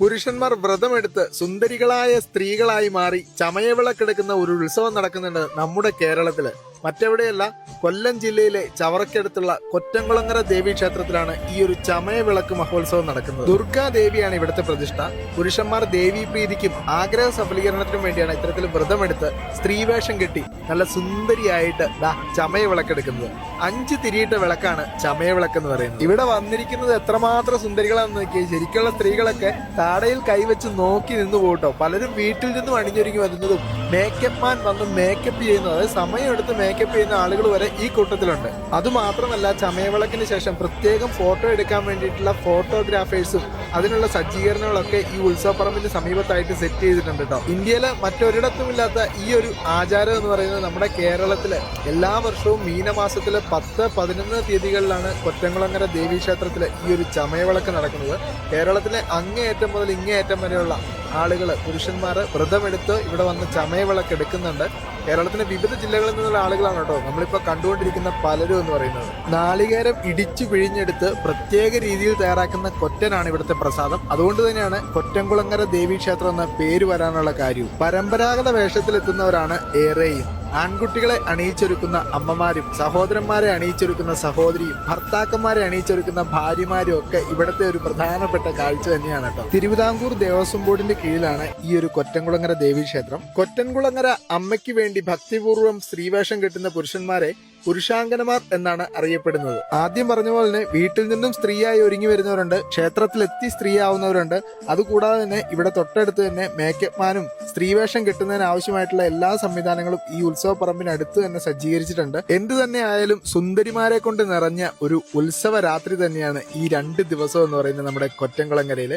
പുരുഷന്മാർ വ്രതമെടുത്ത് സുന്ദരികളായ സ്ത്രീകളായി മാറി ചമയവിളക്കെടുക്കുന്ന ഒരു ഉത്സവം നടക്കുന്നുണ്ട് നമ്മുടെ കേരളത്തിൽ. മറ്റെവിടെയല്ല കൊല്ലം ജില്ലയിലെ ചവറക്കടുത്തുള്ള കൊറ്റംകുളങ്ങര ദേവി ക്ഷേത്രത്തിലാണ് ഈ ഒരു ചമയവിളക്ക് മഹോത്സവം നടക്കുന്നത്. ദുർഗാദേവിയാണ് ഇവിടുത്തെ പ്രതിഷ്ഠ. പുരുഷന്മാർ ദേവി പ്രീതിക്കും ആഗ്രഹ സഫലീകരണത്തിനും വേണ്ടിയാണ് ഇത്തരത്തിൽ വ്രതമെടുത്ത് സ്ത്രീവേഷം കെട്ടി നല്ല സുന്ദരിയായിട്ട് ദാ ചമയവിളക്കെടുക്കുന്നത് അഞ്ച് തിരിയിട്ട വിളക്കാണ് ചമയവിളക്ക് എന്ന് പറയുന്നത്. ഇവിടെ വന്നിരിക്കുന്നത് എത്രമാത്രം സുന്ദരികളാണെന്ന് നോക്കിയാൽ ശരിക്കുള്ള സ്ത്രീകളൊക്കെ താടയിൽ കൈവച്ച് നോക്കി നിന്ന് പോട്ടോ. പലരും വീട്ടിൽ നിന്നും അണിഞ്ഞൊരുങ്ങി വരുന്നതും മേക്കപ്പ് മാൻ വന്ന് മേക്കപ്പ് ചെയ്യുന്നത് അതായത് സമയമെടുത്ത് മേക്കപ്പ് ചെയ്യുന്ന ആളുകൾ വരെ ഈ കൂട്ടത്തിലുണ്ട്. അതുമാത്രമല്ല ചമയവിളക്കിന് ശേഷം പ്രത്യേകം ഫോട്ടോ എടുക്കാൻ വേണ്ടിയിട്ടുള്ള ഫോട്ടോഗ്രാഫേഴ്സും അതിനുള്ള സജ്ജീകരണങ്ങളൊക്കെ ഈ ഉത്സവപ്പറമ്പിന് സമീപത്തായിട്ട് സെറ്റ് ചെയ്തിട്ടുണ്ട് കേട്ടോ ഇന്ത്യയിലെ മറ്റൊരിടത്തുമില്ലാത്ത ഈ ഒരു ആചാരം എന്ന് പറയുന്നത് നമ്മുടെ കേരളത്തിലെ എല്ലാ വർഷവും മീനമാസത്തിലെ പത്ത് പതിനൊന്ന് തീയതികളിലാണ് കൊറ്റംകുളങ്ങര ദേവീക്ഷേത്രത്തിലെ ഈ ഒരു ചമയവിളക്ക് നടക്കുന്നത്. കേരളത്തിലെ അങ്ങേയറ്റം മുതൽ ഇങ്ങേയറ്റം വരെയുള്ള ആളുകൾ പുരുഷന്മാർ വ്രതമെടുത്ത് ഇവിടെ വന്ന് ചമയവിളക്ക് എടുക്കുന്നുണ്ട്. കേരളത്തിലെ വിവിധ ജില്ലകളിൽ നിന്നുള്ള ആളുകളാണ് കേട്ടോ. നമ്മളിപ്പോൾ കണ്ടുകൊണ്ടിരിക്കുന്ന പലരും എന്ന് പറയുന്നത്. നാളികേരം ഇടിച്ചു പിഴിഞ്ഞെടുത്ത് പ്രത്യേക രീതിയിൽ തയ്യാറാക്കുന്ന കൊറ്റനാണ് ഇവിടുത്തെ പ്രസാദം. അതുകൊണ്ട് തന്നെയാണ് കൊറ്റംകുളങ്ങര ദേവീക്ഷേത്രം എന്ന പേര് വരാനുള്ള കാര്യവും പരമ്പരാഗത വേഷത്തിലെത്തുന്നവരാണ് ഏറെയും. ആൺകുട്ടികളെ അണിയിച്ചൊരുക്കുന്ന അമ്മമാരും സഹോദരന്മാരെ അണിയിച്ചൊരുക്കുന്ന സഹോദരിയും ഭർത്താക്കന്മാരെ അണിയിച്ചൊരുക്കുന്ന ഭാര്യമാരും ഒക്കെ ഇവിടുത്തെ ഒരു പ്രധാനപ്പെട്ട കാഴ്ച തന്നെയാണ് കേട്ടോ. തിരുവിതാംകൂർ ദേവസ്വം ബോർഡിന്റെ കീഴിലാണ് ഈ ഒരു കൊറ്റൻകുളങ്ങര ദേവീക്ഷേത്രം കൊറ്റൻകുളങ്ങര അമ്മയ്ക്ക് വേണ്ടി ഭക്തിപൂർവം സ്ത്രീവേഷം കെട്ടുന്ന പുരുഷന്മാരെ പുരുഷാങ്കനമാർ എന്നാണ് അറിയപ്പെടുന്നത്. ആദ്യം പറഞ്ഞ പോലെ തന്നെ വീട്ടിൽ നിന്നും സ്ത്രീയായി ഒരുങ്ങി വരുന്നവരുണ്ട് ക്ഷേത്രത്തിലെത്തി സ്ത്രീയാവുന്നവരുണ്ട്. അതുകൂടാതെ തന്നെ ഇവിടെ തൊട്ടടുത്ത് തന്നെ മേക്കപ്പ് മാനും സ്ത്രീവേഷം കിട്ടുന്നതിന് ആവശ്യമായിട്ടുള്ള എല്ലാ സംവിധാനങ്ങളും ഈ ഉത്സവ പറമ്പിനടുത്ത് തന്നെ സജ്ജീകരിച്ചിട്ടുണ്ട്. എന്ത് തന്നെ ആയാലും സുന്ദരിമാരെ കൊണ്ട് നിറഞ്ഞ ഒരു ഉത്സവ രാത്രി തന്നെയാണ് ഈ രണ്ട് ദിവസം എന്ന് പറയുന്നത് നമ്മുടെ കൊറ്റംകുളങ്ങരയിൽ.